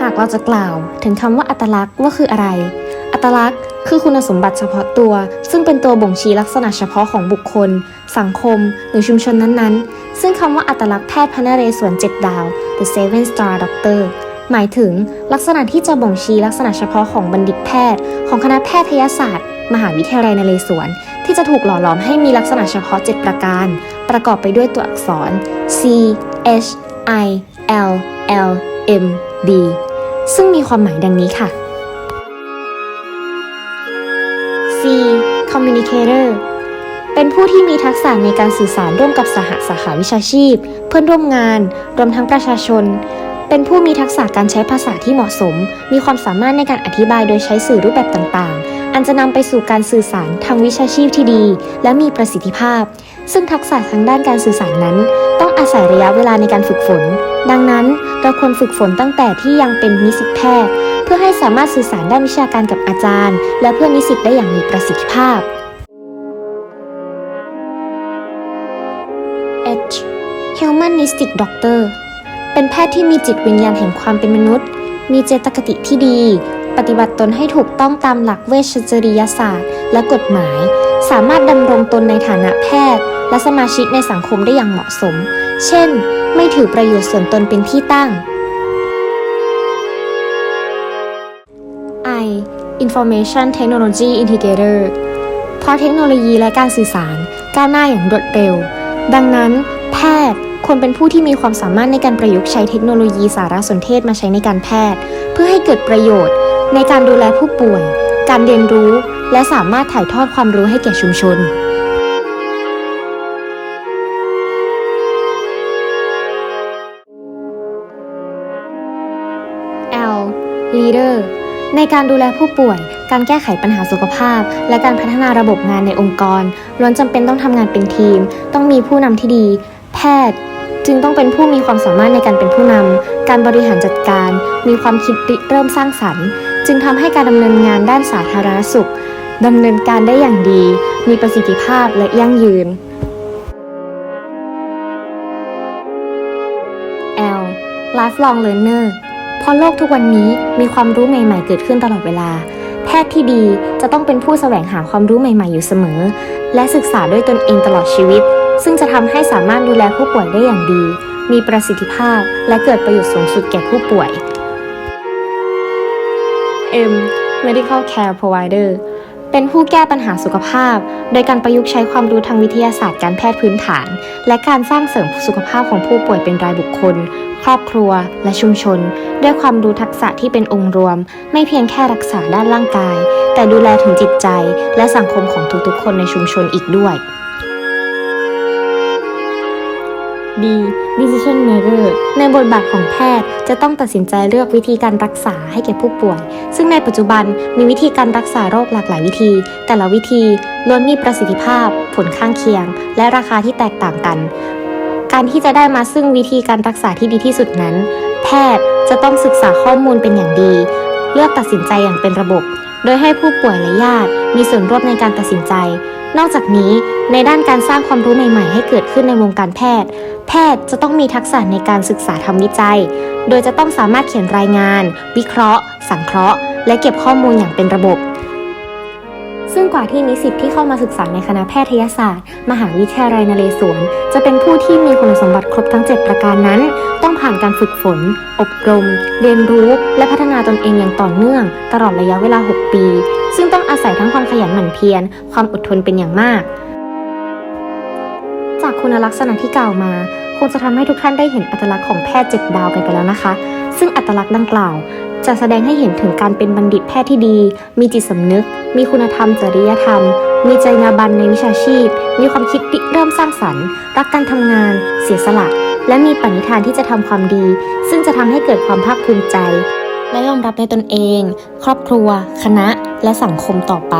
หากเราจะกล่าวถึงคำว่าอัตลักษณ์ว่าคืออะไร อัตลักษณ์คือคุณสมบัติเฉพาะตัว ซึ่งเป็นตัวบ่งชี้ลักษณะเฉพาะของบุคคล สังคม หรือชุมชนนั้นๆ ซึ่งคำว่าอัตลักษณ์แพทย์พระนเรศวรเจ็ดดาว The Seven Star Doctor หมายถึงลักษณะที่จะบ่งชี้ลักษณะเฉพาะของบัณฑิตแพทย์ ของคณะแพทยศาสตร์ มหาวิทยาลัยนเรศวร ที่จะถูกหล่อหลอมให้มีลักษณะเฉพาะ 7 ประการ ประกอบไปด้วยตัวอักษร C H I L L M D ซึ่งมีความหมายดังนี้ค่ะ C Communicator เป็นผู้ที่มีทักษะในการสื่อสารร่วมกับสหสาขาวิชาชีพ เพื่อนร่วมงาน รวมทั้งประชาชน เป็นผู้มีทักษะการใช้ภาษาที่เหมาะสม มีความสามารถในการอธิบายโดยใช้สื่อรูปแบบต่างๆ อันจะนำไปสู่การสื่อสารทางวิชาชีพที่ดี และมีประสิทธิภาพ ซึ่งทักษะทางด้านการสื่อสารนั้น ต้องอาศัยระยะเวลาในการฝึกฝน ดังนั้น เราควรฝึกฝนตั้งแต่ที่ยังเป็นนิสิตแพทย์ เพื่อให้สามารถสื่อสารด้านวิชาการกับอาจารย์ และเพื่อนนิสิตได้อย่างมีประสิทธิภาพ H Humanistic Doctor เป็นแพทย์ที่มีจิตวิญญาณแห่งความเป็นมนุษย์ มีเจตคติที่ดี ปฏิบัติตนให้ถูกต้องตามหลักเวชจริยศาสตร์ และกฎหมาย สามารถดำรงตนในฐานะแพทย์ และสมาชิกในสังคมได้อย่างเหมาะสม เช่น ไม่ถือประโยชน์ส่วนตนเป็นที่ตั้ง I Information Technology Integrator เพราะเทคโนโลยีและการสื่อสารก้าวหน้าอย่างรวดเร็ว ดังนั้น แพทย์ควรเป็นผู้ที่มีความสามารถในการประยุกต์ใช้เทคโนโลยีสารสนเทศมาใช้ในการแพทย์ เพื่อให้เกิดประโยชน์ ในการดูแลผู้ป่วย การเรียนรู้ และสามารถถ่ายทอดความรู้ให้แก่ชุมชน Leader ในการดูแลผู้ป่วย การแก้ไขปัญหาสุขภาพ และการพัฒนาระบบงานในองค์กร ล้วนจำเป็นต้องทำงานเป็นทีม ต้องมีผู้นำที่ดี แพทย์ จึงต้องเป็นผู้มีความสามารถในการเป็นผู้นำ การบริหารจัดการ มีความคิดริเริ่มสร้างสรรค์ จึงทำให้การดำเนินงานด้านสาธารณสุขดำเนินการได้อย่างดี มีประสิทธิภาพและยั่งยืน L lifelong learner ราะโลกทุกวันนี้มีความรู้ใหม่ๆ เกิดขึ้นตลอดเวลา แพทย์ที่ดีจะต้องเป็นผู้แสวงหาความรู้ใหม่ ๆ อยู่เสมอ และศึกษาด้วยตนเองตลอดชีวิต ซึ่งจะทำให้สามารถดูแลผู้ป่วยได้อย่างดี มีประสิทธิภาพ และเกิดประโยชน์สูงสุดแก่ผู้ป่วย M medical care provider เป็นผู้แก้ปัญหาสุขภาพ โดยการประยุกต์ใช้ความรู้ทางวิทยาศาสตร์การแพทย์พื้นฐาน และการสร้างเสริมสุขภาพของผู้ป่วยเป็นรายบุคคล ครอบครัว และชุมชน ด้วยความรู้ทักษะที่เป็นองค์รวม ไม่เพียงแค่รักษาด้านร่างกาย แต่ดูแลถึงจิตใจ และสังคมของทุกๆ คนในชุมชนอีกด้วย D decision maker ในบทบาทของแพทย์จะต้องตัดสินใจเลือกวิธีการรักษาให้แก่ผู้ป่วย ซึ่งในปัจจุบันมีวิธีการรักษาโรคหลากหลายวิธี แต่ละวิธีล้วนมีประสิทธิภาพ ผลข้างเคียง และราคาที่แตกต่างกัน การที่จะได้มาซึ่งวิธีการรักษาที่ดีที่สุดนั้น แพทย์จะต้องศึกษาข้อมูลเป็นอย่างดี เลือกตัดสินใจอย่างเป็นระบบ โดยให้ผู้ป่วยและญาติมีส่วนร่วมในการตัดสินใจ นอกจากนี้ในด้านการสร้างความรู้ใหม่ ๆ ให้เกิดขึ้นในวงการแพทย์ แพทย์จะต้องมีทักษะในการศึกษาทำวิจัย โดยจะต้องสามารถเขียนรายงาน วิเคราะห์ สังเคราะห์ และเก็บข้อมูลอย่างเป็นระบบ ซึ่งกว่าที่นิสิตที่เข้ามาศึกษาในคณะแพทยศาสตร์ มหาวิทยาลัยนเรศวร จะเป็นผู้ที่มีคุณสมบัติครบทั้ง 7 ประการนั้น ต้องผ่านการฝึกฝน อบรม เรียนรู้ และพัฒนาตนเองอย่างต่อเนื่อง ตลอดระยะเวลา 6 ปี ซึ่งต้องอาศัยทั้งความขยันหมั่นเพียร ความอดทนเป็นอย่างมาก จากคุณลักษณะที่กล่าวมา คงจะทำให้ทุกท่านได้เห็นอัตลักษณ์ของแพทย์เจ็ดดาวกันไปแล้วนะคะ ซึ่งอัตลักษณ์ดังกล่าว จะแสดงให้เห็นถึงการเป็นบัณฑิตแพทย์ที่ดี มีจิตสำนึก มีคุณธรรม จริยธรรม มีจรรยาบรรณในวิชาชีพ มีความคิดริเริ่มสร้างสรรค์ รักการทำงาน เสียสละ และมีปณิธานที่จะทำความดี ซึ่งจะทำให้เกิดความภาคภูมิใจ และยอมรับในตนเอง ครอบครัว คณะ และสังคมต่อไป